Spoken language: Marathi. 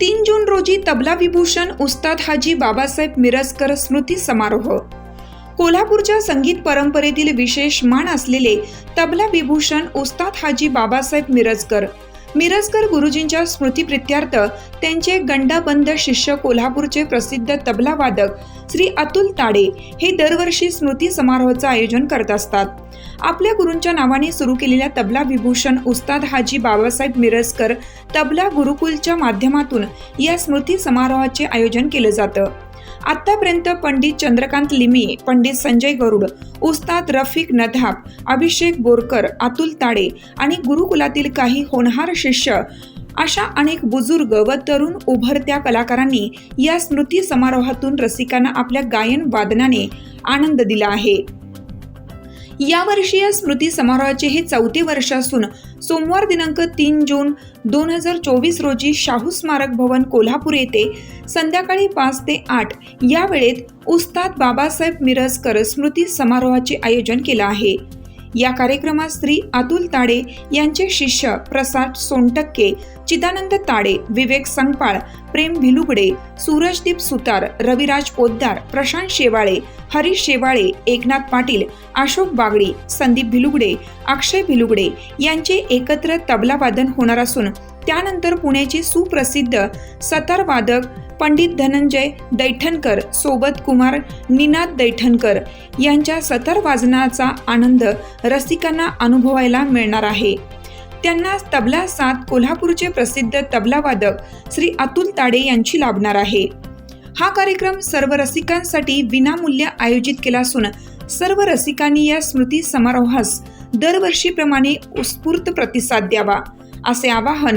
तीन जून रोजी तबला विभूषण उस्ताद हाजी बाबासाहेब मिरजकर स्मृती समारोह. कोल्हापूरच्या संगीत परंपरेतील विशेष मान असलेले तबला विभूषण उस्ताद हाजी बाबासाहेब मिरजकर. मिरजकर गुरुजींच्या स्मृतीप्रित्यर्थ त्यांचे गंडाबंद शिष्य कोल्हापूरचे प्रसिद्ध तबला वादक श्री अतुल ताडे हे दरवर्षी स्मृती समारोहाचं आयोजन करत असतात. आपल्या गुरूंच्या नावाने सुरू केलेल्या तबला विभूषण उस्ताद हाजी बाबासाहेब मिरजकर तबला गुरुकुलच्या माध्यमातून या स्मृती समारोहाचे आयोजन केलं जातं. आतापर्यंत पंडित चंद्रकांत लिमी पंडित संजय गरुड उस्ताद रफिक नधाब अभिषेक बोरकर अतुल ताडे आणि गुरुकुलातील काही होणहार शिष्य अशा अनेक बुजुर्ग व तरुण उभरत्या कलाकारांनी या स्मृती समारोहातून रसिकांना आपल्या गायन वादनाने आनंद दिला आहे. यावर्षी या स्मृती समारोहाचे हे चौथे वर्ष असून सोमवार दिनांक तीन जून दोन हजार चोवीस रोजी शाहू स्मारक भवन कोल्हापूर येथे संध्याकाळी पाच ते आठ या वेळेत उस्ताद बाबासाहेब मिरजकर स्मृती समारोहाचे आयोजन केलं आहे. या कार्यक्रमात श्री अतुल ताडे यांचे शिष्य प्रसाद सोनटक्के चिदानंद ताडे विवेक संगपाळ प्रेम भिलुगडे सूरजदीप सुतार रविराज पोद्दार प्रशांत शेवाळे हरीश शेवाळे एकनाथ पाटील अशोक बागडी संदीप भिलुगडे अक्षय भिलुगडे यांचे एकत्र तबला वादन होणार असून त्यानंतर पुण्याचे सुप्रसिद्ध सतार वादक पंडित धनंजय दैठणकर सोबत कुमार निनाद दैठणकर यांच्या सतर वाजनाचा आनंद रसिकांना अनुभवायला मिळणार आहे. त्यांना तबला साथ कोल्हापूरचे प्रसिद्ध तबलावादक श्री अतुल ताडे यांची लाभणार आहे. हा कार्यक्रम सर्व रसिकांसाठी विनामूल्य आयोजित केला असून सर्व रसिकांनी या स्मृती समारोहास दरवर्षीप्रमाणे उत्स्फूर्त प्रतिसाद द्यावा असे आवाहन